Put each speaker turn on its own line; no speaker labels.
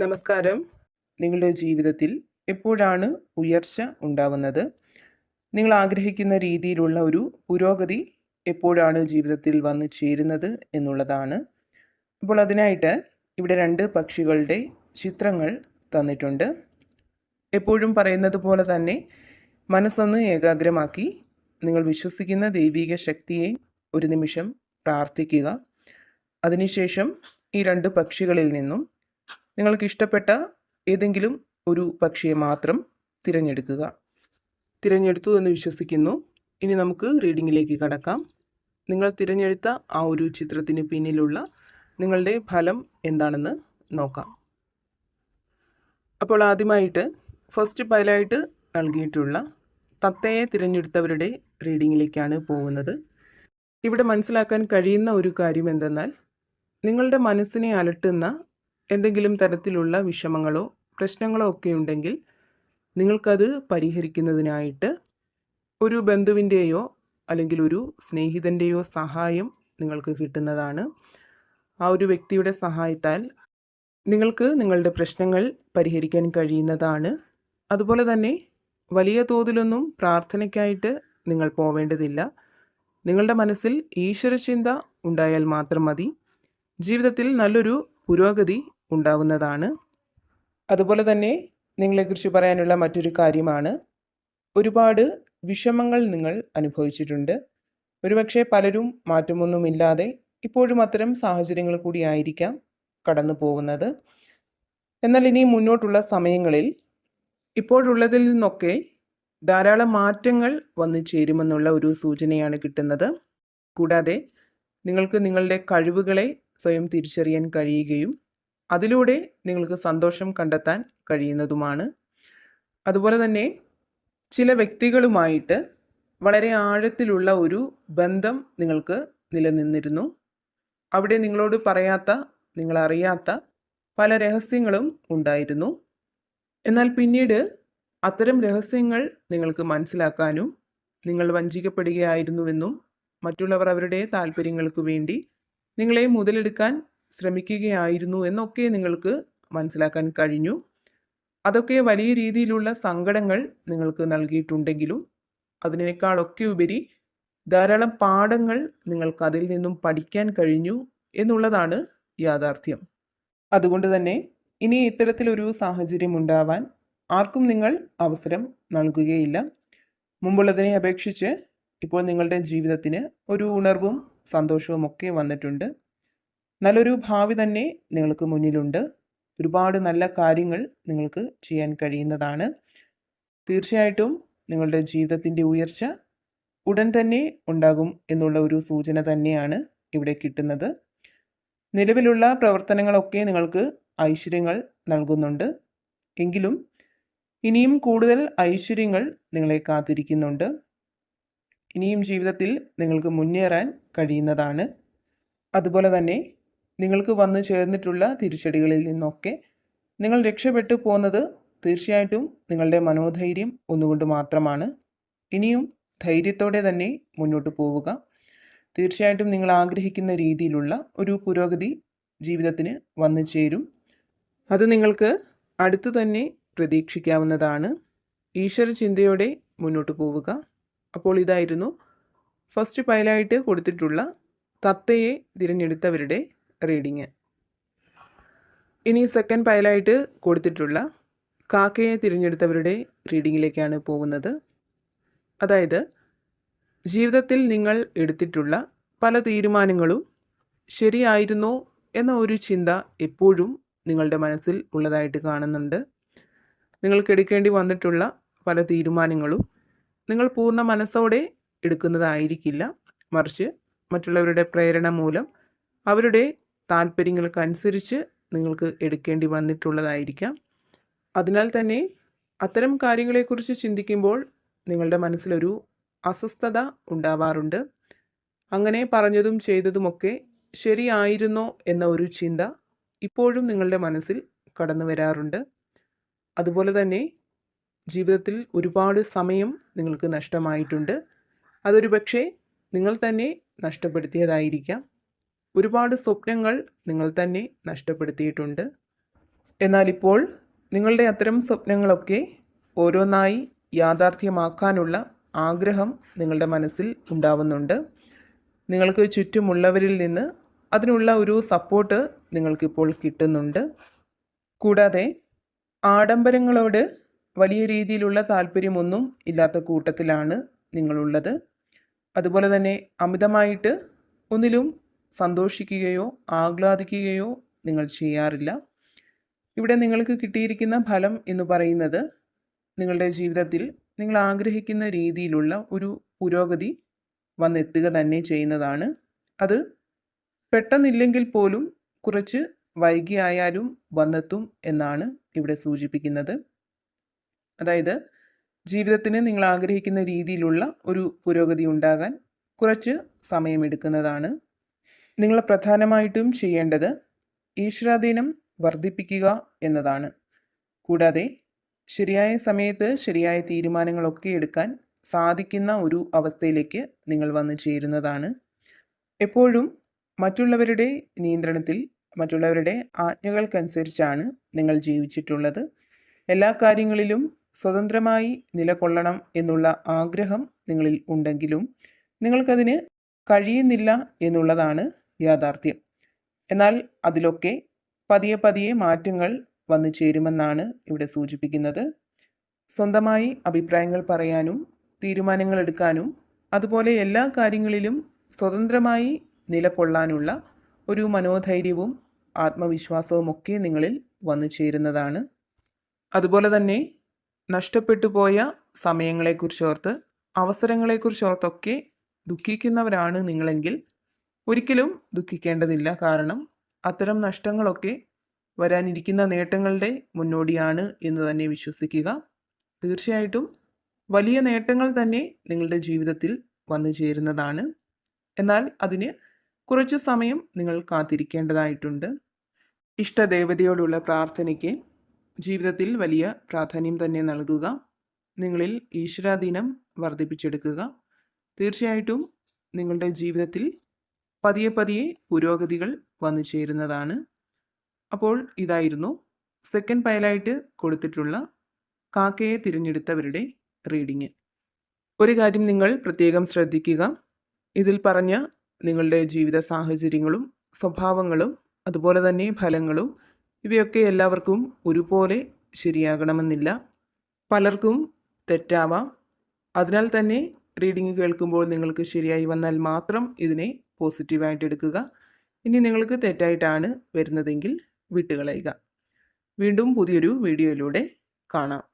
നമസ്കാരം. നിങ്ങളുടെ ജീവിതത്തിൽ എപ്പോഴാണ് ഉയർച്ച ഉണ്ടാവുന്നത്? നിങ്ങൾ ആഗ്രഹിക്കുന്ന രീതിയിലുള്ള ഒരു പുരോഗതി എപ്പോഴാണ് ജീവിതത്തിൽ വന്നു ചേരുന്നത് എന്നുള്ളതാണ്. അപ്പോൾ അതിനായിട്ട് ഇവിടെ രണ്ട് പക്ഷികളുടെ ചിത്രങ്ങൾ തന്നിട്ടുണ്ട്. എപ്പോഴും പറയുന്നത് പോലെ തന്നെ മനസ്സൊന്ന് ഏകാഗ്രമാക്കി നിങ്ങൾ വിശ്വസിക്കുന്ന ദൈവിക ശക്തിയെ ഒരു നിമിഷം പ്രാർത്ഥിക്കുക. അതിനുശേഷം ഈ രണ്ട് പക്ഷികളിൽ നിന്നും നിങ്ങൾക്ക് ഇഷ്ടപ്പെട്ട ഏതെങ്കിലും ഒരു പക്ഷിയെ മാത്രം തിരഞ്ഞെടുക്കുക. തിരഞ്ഞെടുത്തു എന്ന് വിശ്വസിക്കുന്നു. ഇനി നമുക്ക് റീഡിങ്ങിലേക്ക് കടക്കാം. നിങ്ങൾ തിരഞ്ഞെടുത്ത ആ ഒരു ചിത്രത്തിന് പിന്നിലുള്ള നിങ്ങളുടെ ഫലം എന്താണെന്ന് നോക്കാം. അപ്പോൾ ആദ്യമായിട്ട് ഫസ്റ്റ് പൈലായിട്ട് നൽകിയിട്ടുള്ള തത്തയെ തിരഞ്ഞെടുത്തവരുടെ റീഡിങ്ങിലേക്കാണ് പോകുന്നത്. ഇവിടെ മനസ്സിലാക്കാൻ കഴിയുന്ന ഒരു കാര്യം എന്തെന്നാൽ നിങ്ങളുടെ മനസ്സിനെ അലട്ടുന്ന എന്തെങ്കിലും തരത്തിലുള്ള വിഷമങ്ങളോ പ്രശ്നങ്ങളോ ഒക്കെ ഉണ്ടെങ്കിൽ നിങ്ങൾക്കത് പരിഹരിക്കുന്നതിനായിട്ട് ഒരു ബന്ധുവിന്റെയോ അല്ലെങ്കിൽ ഒരു സ്നേഹിതന്റെയോ സഹായം നിങ്ങൾക്ക് കിട്ടുന്നതാണ്. ആ ഒരു വ്യക്തിയുടെ സഹായത്താൽ നിങ്ങൾക്ക് നിങ്ങളുടെ പ്രശ്നങ്ങൾ പരിഹരിക്കാൻ കഴിയുന്നതാണ്. അതുപോലെ തന്നെ വലിയ തോതിലൊന്നും പ്രാർത്ഥനയ്ക്കായിട്ട് നിങ്ങൾ പോവേണ്ടതില്ല. നിങ്ങളുടെ മനസ്സിൽ ഈശ്വരചിന്ത ഉണ്ടായാൽ മാത്രം മതി. ജീവിതത്തിൽ നല്ലൊരു പുരോഗതി ഉണ്ടാവുന്നതാണ്. അതുപോലെ തന്നെ നിങ്ങളെക്കുറിച്ച് പറയാനുള്ള മറ്റൊരു കാര്യമാണ്. ഒരുപാട് വിഷമങ്ങൾ നിങ്ങൾ അനുഭവിച്ചിട്ടുണ്ട്. ഒരുപക്ഷെ പലരും മാറ്റമൊന്നുമില്ലാതെ ഇപ്പോഴും അത്തരം സാഹചര്യങ്ങൾ കൂടിയായിരിക്കാം കടന്നു പോകുന്നത്. എന്നാൽ ഇനി മുന്നോട്ടുള്ള സമയങ്ങളിൽ ഇപ്പോഴുള്ളതിൽ നിന്നൊക്കെ ധാരാളം മാറ്റങ്ങൾ വന്നു ചേരുമെന്നുള്ള ഒരു സൂചനയാണ് കിട്ടുന്നത്. കൂടാതെ നിങ്ങൾക്ക് നിങ്ങളുടെ കഴിവുകളെ സ്വയം തിരിച്ചറിയാൻ കഴിയുകയും അതിലൂടെ നിങ്ങൾക്ക് സന്തോഷം കണ്ടെത്താൻ കഴിയുന്നതുമാണ്. അതുപോലെ തന്നെ ചില വ്യക്തികളുമായിട്ട് വളരെ ആഴത്തിലുള്ള ഒരു ബന്ധം നിങ്ങൾക്ക് നിലനിന്നിരുന്നു. അവിടെ നിങ്ങളോട് പറയാത്ത നിങ്ങളറിയാത്ത പല രഹസ്യങ്ങളും ഉണ്ടായിരുന്നു. എന്നാൽ പിന്നീട് അത്തരം രഹസ്യങ്ങൾ നിങ്ങൾക്ക് മനസ്സിലാക്കാനും നിങ്ങൾ വഞ്ചിക്കപ്പെടുകയായിരുന്നുവെന്നും മറ്റുള്ളവർ അവരുടെ താല്പര്യങ്ങൾക്ക് വേണ്ടി നിങ്ങളെ മുതലെടുക്കാൻ ശ്രമിക്കുകയായിരുന്നു എന്നൊക്കെ നിങ്ങൾക്ക് മനസ്സിലാക്കാൻ കഴിഞ്ഞു. അതൊക്കെ വലിയ രീതിയിലുള്ള സങ്കടങ്ങൾ നിങ്ങൾക്ക് നൽകിയിട്ടുണ്ടെങ്കിലും അതിനേക്കാളൊക്കെ ഉപരി ധാരാളം പാഠങ്ങൾ നിങ്ങൾക്ക് അതിൽ നിന്നും പഠിക്കാൻ കഴിഞ്ഞു എന്നുള്ളതാണ് യാഥാർത്ഥ്യം. അതുകൊണ്ട് തന്നെ ഇനി ഇത്തരത്തിലൊരു സാഹചര്യം ഉണ്ടാവാൻ ആർക്കും നിങ്ങൾ അവസരം നൽകുകയില്ല. മുമ്പുള്ളതിനെ അപേക്ഷിച്ച് ഇപ്പോൾ നിങ്ങളുടെ ജീവിതത്തിന് ഒരു ഉണർവും സന്തോഷവും ഒക്കെ വന്നിട്ടുണ്ട്. നല്ലൊരു ഭാവി തന്നെ നിങ്ങൾക്ക് മുന്നിലുണ്ട്. ഒരുപാട് നല്ല കാര്യങ്ങൾ നിങ്ങൾക്ക് ചെയ്യാൻ കഴിയുന്നതാണ്. തീർച്ചയായിട്ടും നിങ്ങളുടെ ജീവിതത്തിന്റെ ഉയർച്ച ഉടൻ തന്നെ ഉണ്ടാകും എന്നുള്ള ഒരു സൂചന തന്നെയാണ് ഇവിടെ കിട്ടുന്നത്. നിലവിലുള്ള പ്രവർത്തനങ്ങളൊക്കെ നിങ്ങൾക്ക് ഐശ്വര്യങ്ങൾ നൽകുന്നുണ്ട്. എങ്കിലും ഇനിയും കൂടുതൽ ഐശ്വര്യങ്ങൾ നിങ്ങളെ കാത്തിരിക്കുന്നുണ്ട്. ഇനിയും ജീവിതത്തിൽ നിങ്ങൾക്ക് മുന്നേറാൻ കഴിയുന്നതാണ്. അതുപോലെ തന്നെ നിങ്ങൾക്ക് വന്നു ചേർന്നിട്ടുള്ള തിരിച്ചടികളിൽ നിന്നൊക്കെ നിങ്ങൾ രക്ഷപ്പെട്ടു പോകുന്നത് തീർച്ചയായിട്ടും നിങ്ങളുടെ മനോധൈര്യം ഒന്നുകൊണ്ട് മാത്രമാണ്. ഇനിയും ധൈര്യത്തോടെ തന്നെ മുന്നോട്ട് പോവുക. തീർച്ചയായിട്ടും നിങ്ങൾ ആഗ്രഹിക്കുന്ന രീതിയിലുള്ള ഒരു പുരോഗതി ജീവിതത്തിന് വന്നു ചേരും. അത് നിങ്ങൾക്ക് അടുത്തു തന്നെ പ്രതീക്ഷിക്കാവുന്നതാണ്. ഈശ്വര ചിന്തയോടെ മുന്നോട്ട് പോവുക. അപ്പോൾ ഇതായിരുന്നു ഫസ്റ്റ് പൈലായിട്ട് കൊടുത്തിട്ടുള്ള തത്തയെ തിരഞ്ഞെടുത്തവരുടെ റീഡിങ് ഇനി സെക്കൻഡ് പൈലായിട്ട് കൊടുത്തിട്ടുള്ള കാക്കയെ തിരഞ്ഞെടുത്തവരുടെ റീഡിങ്ങിലേക്കാണ് പോകുന്നത്. അതായത് ജീവിതത്തിൽ നിങ്ങൾ എടുത്തിട്ടുള്ള പല തീരുമാനങ്ങളും ശരിയായിരുന്നോ എന്ന ഒരു ചിന്ത എപ്പോഴും നിങ്ങളുടെ മനസ്സിൽ ഉള്ളതായിട്ട് കാണുന്നുണ്ട്. നിങ്ങൾക്ക് എടുക്കേണ്ടി വന്നിട്ടുള്ള പല തീരുമാനങ്ങളും നിങ്ങൾ പൂർണ മനസ്സോടെ എടുക്കുന്നതായിരിക്കില്ല. മറിച്ച് മറ്റുള്ളവരുടെ പ്രേരണ മൂലം അവരുടെ താല്പര്യങ്ങൾക്കനുസരിച്ച് നിങ്ങൾക്ക് എടുക്കേണ്ടി വന്നിട്ടുള്ളതായിരിക്കാം. അതിനാൽ തന്നെ അത്തരം കാര്യങ്ങളെക്കുറിച്ച് ചിന്തിക്കുമ്പോൾ നിങ്ങളുടെ മനസ്സിലൊരു അസ്വസ്ഥത ഉണ്ടാവാറുണ്ട്. അങ്ങനെ പറഞ്ഞതും ചെയ്തതുമൊക്കെ ശരിയായിരുന്നോ എന്ന ഒരു ചിന്ത ഇപ്പോഴും നിങ്ങളുടെ മനസ്സിൽ കടന്നു വരാറുണ്ട്. അതുപോലെ തന്നെ ജീവിതത്തിൽ ഒരുപാട് സമയം നിങ്ങൾക്ക് നഷ്ടമായിട്ടുണ്ട്. അതൊരു പക്ഷേ നിങ്ങൾ തന്നെ നഷ്ടപ്പെടുത്തിയതായിരിക്കാം. ഒരുപാട് സ്വപ്നങ്ങൾ നിങ്ങൾ തന്നെ നഷ്ടപ്പെടുത്തിയിട്ടുണ്ട്. എന്നാലിപ്പോൾ നിങ്ങളുടെ അത്തരം സ്വപ്നങ്ങളൊക്കെ ഓരോന്നായി യാഥാർത്ഥ്യമാക്കാനുള്ള ആഗ്രഹം നിങ്ങളുടെ മനസ്സിൽ ഉണ്ടാവുന്നുണ്ട്. നിങ്ങൾക്ക് ചുറ്റുമുള്ളവരിൽ നിന്ന് അതിനുള്ള ഒരു സപ്പോർട്ട് നിങ്ങൾക്കിപ്പോൾ കിട്ടുന്നുണ്ട്. കൂടാതെ ആഡംബരങ്ങളോട് വലിയ രീതിയിലുള്ള താല്പര്യമൊന്നും ഇല്ലാത്ത കൂട്ടത്തിലാണ് നിങ്ങളുള്ളത്. അതുപോലെ തന്നെ അമിതമായിട്ട് ഒന്നിലും സന്തോഷിക്കുകയോ ആഹ്ലാദിക്കുകയോ നിങ്ങൾ ചെയ്യാറില്ല. ഇവിടെ നിങ്ങൾക്ക് കിട്ടിയിരിക്കുന്ന ഫലം എന്ന് പറയുന്നത് നിങ്ങളുടെ ജീവിതത്തിൽ നിങ്ങൾ ആഗ്രഹിക്കുന്ന രീതിയിലുള്ള ഒരു പുരോഗതി വന്നെത്തുക തന്നെ ചെയ്യുന്നതാണ്. അത് പെട്ടെന്നില്ലെങ്കിൽ പോലും കുറച്ച് വൈകിയായാലും വന്നെത്തും എന്നാണ് ഇവിടെ സൂചിപ്പിക്കുന്നത്. അതായത് ജീവിതത്തിന് നിങ്ങൾ ആഗ്രഹിക്കുന്ന രീതിയിലുള്ള ഒരു പുരോഗതി ഉണ്ടാകാൻ കുറച്ച് സമയമെടുക്കുന്നതാണ്. നിങ്ങൾ പ്രധാനമായിട്ടും ചെയ്യേണ്ടത് ഈശ്വരാധീനം വർദ്ധിപ്പിക്കുക എന്നതാണ്. കൂടാതെ ശരിയായ സമയത്ത് ശരിയായ തീരുമാനങ്ങളൊക്കെ എടുക്കാൻ സാധിക്കുന്ന ഒരു അവസ്ഥയിലേക്ക് നിങ്ങൾ വന്നു ചേരുന്നതാണ്. എപ്പോഴും മറ്റുള്ളവരുടെ നിയന്ത്രണത്തിൽ മറ്റുള്ളവരുടെ ആജ്ഞകൾക്കനുസരിച്ചാണ് നിങ്ങൾ ജീവിച്ചിട്ടുള്ളത്. എല്ലാ കാര്യങ്ങളിലും സ്വതന്ത്രമായി നിലകൊള്ളണം എന്നുള്ള ആഗ്രഹം നിങ്ങളിൽ ഉണ്ടെങ്കിലും നിങ്ങൾക്കതിന് കഴിയുന്നില്ല എന്നുള്ളതാണ് യാഥാർത്ഥ്യം. എന്നാൽ അതിലൊക്കെ പതിയെ പതിയെ മാറ്റങ്ങൾ വന്നു ചേരുമെന്നാണ് ഇവിടെ സൂചിപ്പിക്കുന്നത്. സ്വന്തമായി അഭിപ്രായങ്ങൾ പറയാനും തീരുമാനങ്ങൾ എടുക്കാനും അതുപോലെ എല്ലാ കാര്യങ്ങളിലും സ്വതന്ത്രമായി നിലകൊള്ളാനുള്ള ഒരു മനോധൈര്യവും ആത്മവിശ്വാസവും ഒക്കെ നിങ്ങളിൽ വന്നു ചേരുന്നതാണ്. അതുപോലെ തന്നെ നഷ്ടപ്പെട്ടു പോയ സമയങ്ങളെക്കുറിച്ചോർത്ത് അവസരങ്ങളെക്കുറിച്ചോർത്തൊക്കെ ദുഃഖിക്കുന്നവരാണ് നിങ്ങളെങ്കിൽ ഒരിക്കലും ദുഃഖിക്കേണ്ടതില്ല. കാരണം അത്തരം നഷ്ടങ്ങളൊക്കെ വരാനിരിക്കുന്ന നേട്ടങ്ങളുടെ മുന്നോടിയാണ് എന്ന് തന്നെ വിശ്വസിക്കുക. തീർച്ചയായിട്ടും വലിയ നേട്ടങ്ങൾ തന്നെ നിങ്ങളുടെ ജീവിതത്തിൽ വന്നു ചേരുന്നതാണ്. എന്നാൽ അതിന് കുറച്ച് സമയം നിങ്ങൾ കാത്തിരിക്കേണ്ടതായിട്ടുണ്ട്. ഇഷ്ടദേവതയോടുള്ള പ്രാർത്ഥനയ്ക്ക് ജീവിതത്തിൽ വലിയ പ്രാധാന്യം തന്നെ നൽകുക. നിങ്ങളിൽ ഈശ്വരാധീനം വർദ്ധിപ്പിച്ചെടുക്കുക. തീർച്ചയായിട്ടും നിങ്ങളുടെ ജീവിതത്തിൽ പതിയെ പതിയെ പുരോഗതികൾ വന്നു ചേരുന്നതാണ്. അപ്പോൾ ഇതായിരുന്നു സെക്കൻഡ് പയലായിട്ട് കൊടുത്തിട്ടുള്ള കാക്കയെ തിരഞ്ഞെടുത്തവരുടെ റീഡിങ് ഒരു കാര്യം നിങ്ങൾ പ്രത്യേകം ശ്രദ്ധിക്കുക. ഇതിൽ പറഞ്ഞ നിങ്ങളുടെ ജീവിത സാഹചര്യങ്ങളും സ്വഭാവങ്ങളും അതുപോലെ തന്നെ ഫലങ്ങളും ഇവയൊക്കെ എല്ലാവർക്കും ഒരുപോലെ ശരിയാകണമെന്നില്ല. പലർക്കും തെറ്റാവാം. അതിനാൽ തന്നെ റീഡിംഗ് കേൾക്കുമ്പോൾ നിങ്ങൾക്ക് ശരിയായി വന്നാൽ മാത്രം ഇതിനെ പോസിറ്റീവായിട്ട് എടുക്കുക. ഇനി നിങ്ങൾക്ക് തെറ്റായിട്ടാണ് വരുന്നതെങ്കിൽ വിട്ടുകളയുക. വീണ്ടും പുതിയൊരു വീഡിയോയിലൂടെ കാണാം.